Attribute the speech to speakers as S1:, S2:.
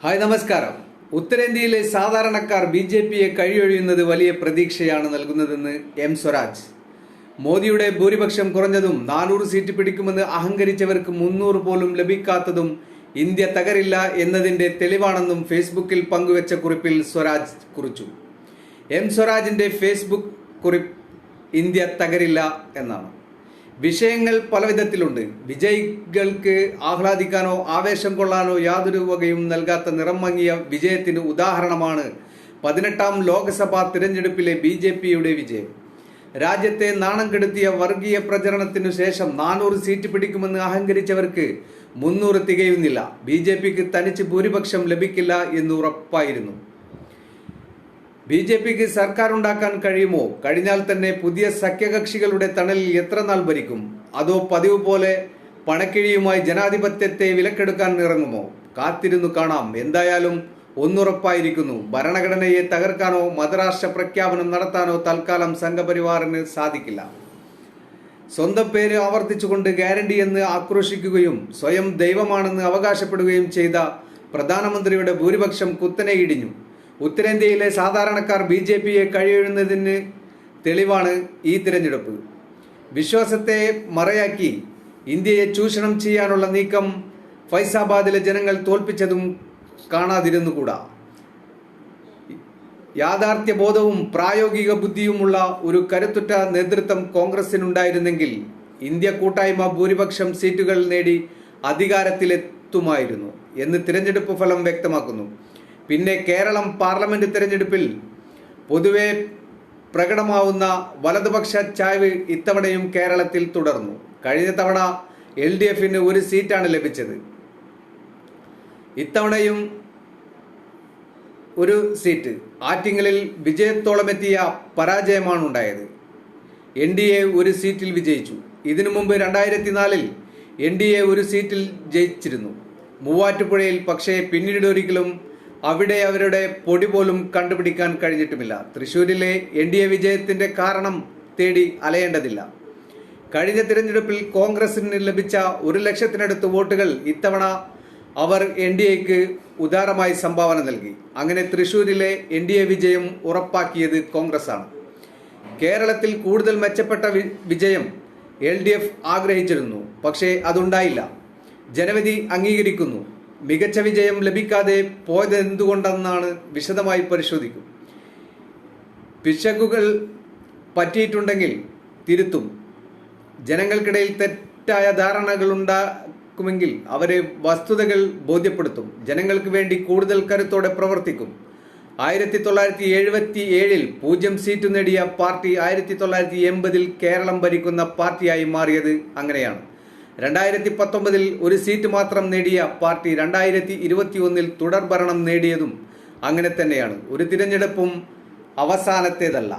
S1: Hi നമസ്കാരം. ഉത്തരേന്ത്യയിലെ സാധാരണക്കാർ ബി ജെ പിയെ കഴിയൊഴിയുന്നത് വലിയ പ്രതീക്ഷയാണ് നൽകുന്നതെന്ന് എം സ്വരാജ്. മോദിയുടെ ഭൂരിപക്ഷം കുറഞ്ഞതും നാനൂറ് സീറ്റ് പിടിക്കുമെന്ന് അഹങ്കരിച്ചവർക്ക് മുന്നൂറ് പോലും ലഭിക്കാത്തതും ഇന്ത്യ തകരില്ല എന്നതിന്റെ തെളിവാണെന്നും ഫേസ്ബുക്കിൽ പങ്കുവച്ച കുറിപ്പിൽ സ്വരാജ് കുറിച്ചു. എം സ്വരാജിന്റെ ഫേസ്ബുക്ക് കുറിപ്പ് ഇന്ത്യ തകരില്ല എന്നാണ്. വിഷയങ്ങൾ പല വിധത്തിലുണ്ട്. വിജയികൾക്ക് ആഹ്ലാദിക്കാനോ ആവേശം കൊള്ളാനോ യാതൊരു വകയും നൽകാത്ത നിറം മങ്ങിയ വിജയത്തിന് ഉദാഹരണമാണ് പതിനെട്ടാം ലോക്സഭാ തിരഞ്ഞെടുപ്പിലെ ബി ജെ പിയുടെ വിജയം. രാജ്യത്തെ നാണം കെടുത്തിയ വർഗീയ പ്രചരണത്തിനു ശേഷം നാനൂറ് സീറ്റ് പിടിക്കുമെന്ന് അഹങ്കരിച്ചവർക്ക് മുന്നൂറ് തികയുന്നില്ല. ബി ജെ പിക്ക് തനിച്ച് ഭൂരിപക്ഷം ലഭിക്കില്ല എന്ന് ഉറപ്പായിരുന്നു. ബി ജെ പിക്ക് സർക്കാർ ഉണ്ടാക്കാൻ കഴിയുമോ? കഴിഞ്ഞാൽ തന്നെ പുതിയ സഖ്യകക്ഷികളുടെ തണലിൽ എത്ര നാൾ ഭരിക്കും? അതോ പതിവ് പോലെ പണക്കിഴിയുമായി ജനാധിപത്യത്തെ വിലക്കെടുക്കാൻ ഇറങ്ങുമോ? കാത്തിരുന്നു കാണാം. എന്തായാലും ഒന്നുറപ്പായിരിക്കുന്നു. ഭരണഘടനയെ തകർക്കാനോ മതരാഷ്ട്ര പ്രഖ്യാപനം നടത്താനോ തൽക്കാലം സംഘപരിവാറിന് സാധിക്കില്ല. സ്വന്തം പേര് ആവർത്തിച്ചുകൊണ്ട് ഗ്യാരണ്ടി എന്ന് ആക്രോശിക്കുകയും സ്വയം ദൈവമാണെന്ന് അവകാശപ്പെടുകയും ചെയ്ത പ്രധാനമന്ത്രിയുടെ ഭൂരിപക്ഷം കുത്തനെ ഇടിഞ്ഞു. ഉത്തരേന്ത്യയിലെ സാധാരണക്കാർ ബി ജെ പിയെ കഴിയുന്നതിന് തെളിവാണ് ഈ തിരഞ്ഞെടുപ്പ്. വിശ്വാസത്തെ മറയാക്കി ഇന്ത്യയെ ചൂഷണം ചെയ്യാനുള്ള നീക്കം ഫൈസാബാദിലെ ജനങ്ങൾ തോൽപ്പിച്ചതും കാണാതിരുന്നുകൂടാ. യാഥാർത്ഥ്യ ബോധവും പ്രായോഗിക ബുദ്ധിയുമുള്ള ഒരു കരുത്തുറ്റ നേതൃത്വം കോൺഗ്രസിനുണ്ടായിരുന്നെങ്കിൽ ഇന്ത്യ കൂട്ടായ്മ ഭൂരിപക്ഷം സീറ്റുകൾ നേടി അധികാരത്തിലെത്തുമായിരുന്നു എന്ന് തിരഞ്ഞെടുപ്പ് ഫലം വ്യക്തമാക്കുന്നു. പിന്നെ കേരളം പാർലമെന്റ് തിരഞ്ഞെടുപ്പിൽ പൊതുവെ പ്രകടമാവുന്ന വലതുപക്ഷ ചായ്വ് ഇത്തവണയും കേരളത്തിൽ തുടർന്നു. കഴിഞ്ഞ തവണ എൽ ഡി എഫിന് ഒരു സീറ്റാണ് ലഭിച്ചത്. ഇത്തവണയും ഒരു സീറ്റ്. ആറ്റിങ്ങലിൽ വിജയത്തോളമെത്തിയ പരാജയമാണ് ഉണ്ടായത്. എൻ ഡി എ ഒരു സീറ്റിൽ വിജയിച്ചു. ഇതിനു മുമ്പ് രണ്ടായിരത്തി നാലിൽ എൻ ഡി എ ഒരു സീറ്റിൽ ജയിച്ചിരുന്നു. മൂവാറ്റുപുഴയിൽ പക്ഷേ പിന്നീട് ഒരിക്കലും അവിടെ അവരുടെ പൊടി പോലും കണ്ടുപിടിക്കാൻ കഴിഞ്ഞിട്ടുമില്ല. തൃശൂരിലെ എൻ ഡി എ വിജയത്തിന്റെ കാരണം തേടി അലയേണ്ടതില്ല. കഴിഞ്ഞ തിരഞ്ഞെടുപ്പിൽ കോൺഗ്രസിന് ലഭിച്ച ഒരു ലക്ഷത്തിനടുത്ത് വോട്ടുകൾ ഇത്തവണ അവർ എൻ ഡി എക്ക് ഉദാരമായി സംഭാവന നൽകി. അങ്ങനെ തൃശൂരിലെ എൻ ഡി എ വിജയം ഉറപ്പാക്കിയത് കോൺഗ്രസ് ആണ് കേരളത്തിൽ കൂടുതൽ മെച്ചപ്പെട്ട വിജയം എൽ ഡി എഫ് ആഗ്രഹിച്ചിരുന്നു. പക്ഷേ അതുണ്ടായില്ല. ജനവിധി അംഗീകരിക്കുന്നു. മികച്ച വിജയം ലഭിക്കാതെ പോയത് എന്തുകൊണ്ടെന്നാണ് വിശദമായി പരിശോധിക്കും. പിശകുകൾ പറ്റിയിട്ടുണ്ടെങ്കിൽ തിരുത്തും. ജനങ്ങൾക്കിടയിൽ തെറ്റായ ധാരണകൾ ഉണ്ടാക്കുമെങ്കിൽ അവരെ വസ്തുതകൾ ബോധ്യപ്പെടുത്തും. ജനങ്ങൾക്ക് വേണ്ടി കൂടുതൽ കരുത്തോടെ പ്രവർത്തിക്കും. ആയിരത്തി തൊള്ളായിരത്തി എഴുപത്തി ഏഴിൽ പൂജ്യം സീറ്റ് നേടിയ പാർട്ടി ആയിരത്തി തൊള്ളായിരത്തി എൺപതിൽ കേരളം ഭരിക്കുന്ന പാർട്ടിയായി മാറിയത് അങ്ങനെയാണ്. രണ്ടായിരത്തി പത്തൊമ്പതിൽ ഒരു സീറ്റ് മാത്രം നേടിയ പാർട്ടി രണ്ടായിരത്തി ഇരുപത്തി ഒന്നിൽ തുടർ ഭരണം നേടിയതും അങ്ങനെ തന്നെയാണ്. ഒരു തിരഞ്ഞെടുപ്പും അവസാനത്തേതല്ല.